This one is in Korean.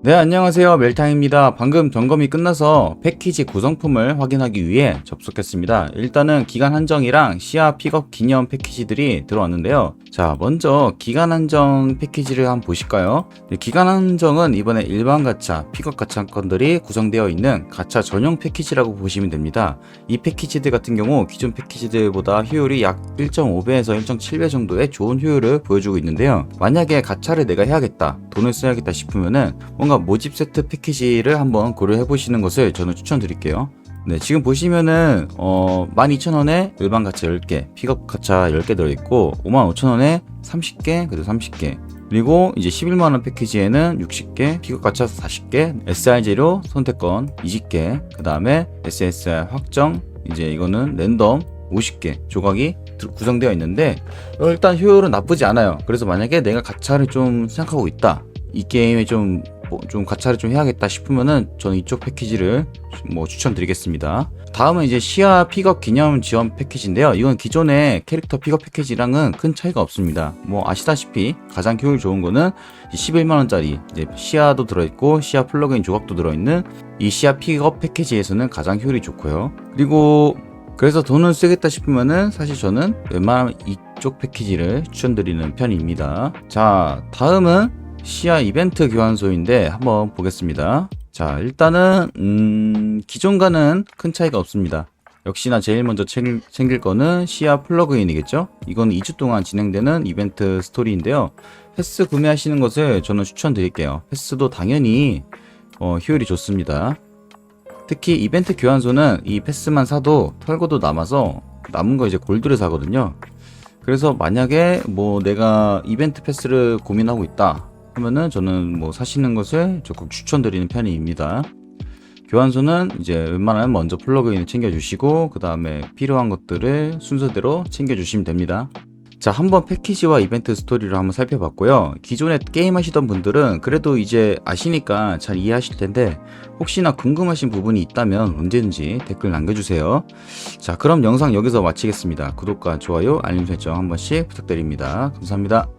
네, 안녕하세요. 멜탕입니다. 방금 점검이 끝나서 패키지 구성품을 확인하기 위해 접속했습니다. 일단은 기간 한정이랑 시야 픽업 기념 패키지들이 들어왔는데요. 자, 먼저 기간 한정 패키지를 한번 보실까요? 네, 기간 한정은 이번에 일반 가차, 픽업 가차 건들이 구성되어 있는 가차 전용 패키지라고 보시면 됩니다. 이 패키지들 같은 경우 기존 패키지들보다 효율이 약 1.5배에서 1.7배 정도의 좋은 효율을 보여주고 있는데요. 만약에 가차를 내가 해야겠다, 돈을 써야겠다 싶으면은 뭔가 모집 세트 패키지를 한번 고려해 보시는 것을 저는 추천드릴게요. 네, 지금 보시면은 어 12,000원에 일반 가차 10개, 픽업 가차 10개 들어 있고 55,000원에 30개, 그래도 30개. 그리고 이제 11만 원 패키지에는 60개, 픽업 가차 40개, SR 재료 선택권 20개, 그 다음에 SSR 확정 이제 이거는 랜덤 50개 조각이 들- 구성되어 있는데 어, 일단 효율은 나쁘지 않아요. 그래서 만약에 내가 가차를 좀 생각하고 있다. 이 게임에 좀, 뭐, 좀 가차를 좀 해야겠다 싶으면은 저는 이쪽 패키지를 뭐 추천드리겠습니다. 다음은 이제 시야 픽업 기념 지원 패키지인데요. 이건 기존의 캐릭터 픽업 패키지랑은 큰 차이가 없습니다. 뭐 아시다시피 가장 효율 좋은 거는 11만원짜리 이제 시야도 들어있고 시야 플러그인 조각도 들어있는 이 시야 픽업 패키지에서는 가장 효율이 좋고요. 그리고 그래서 돈을 쓰겠다 싶으면은 사실 저는 웬만하면 이쪽 패키지를 추천드리는 편입니다. 자, 다음은 시야 이벤트 교환소인데 한번 보겠습니다. 자, 일단은 음, 기존과는 큰 차이가 없습니다. 역시나 제일 먼저 챙- 챙길 거는 시야 플러그인이겠죠? 이건 2주 동안 진행되는 이벤트 스토리인데요. 패스 구매하시는 것을 저는 추천드릴게요. 패스도 당연히 어, 효율이 좋습니다. 특히 이벤트 교환소는 이 패스만 사도 털고도 남아서 남은 거 이제 골드를 사거든요. 그래서 만약에 뭐 내가 이벤트 패스를 고민하고 있다 하면은 저는 뭐 사시는 것을 조금 추천드리는 편입니다. 교환소는 이제 웬만하면 먼저 플러그인을 챙겨주시고 그 다음에 필요한 것들을 순서대로 챙겨주시면 됩니다. 자, 한번 패키지와 이벤트 스토리를 한번 살펴봤고요. 기존에 게임 하시던 분들은 그래도 이제 아시니까 잘 이해하실 텐데 혹시나 궁금하신 부분이 있다면 언제든지 댓글 남겨주세요. 자, 그럼 영상 여기서 마치겠습니다. 구독과 좋아요, 알림 설정 한 번씩 부탁드립니다. 감사합니다.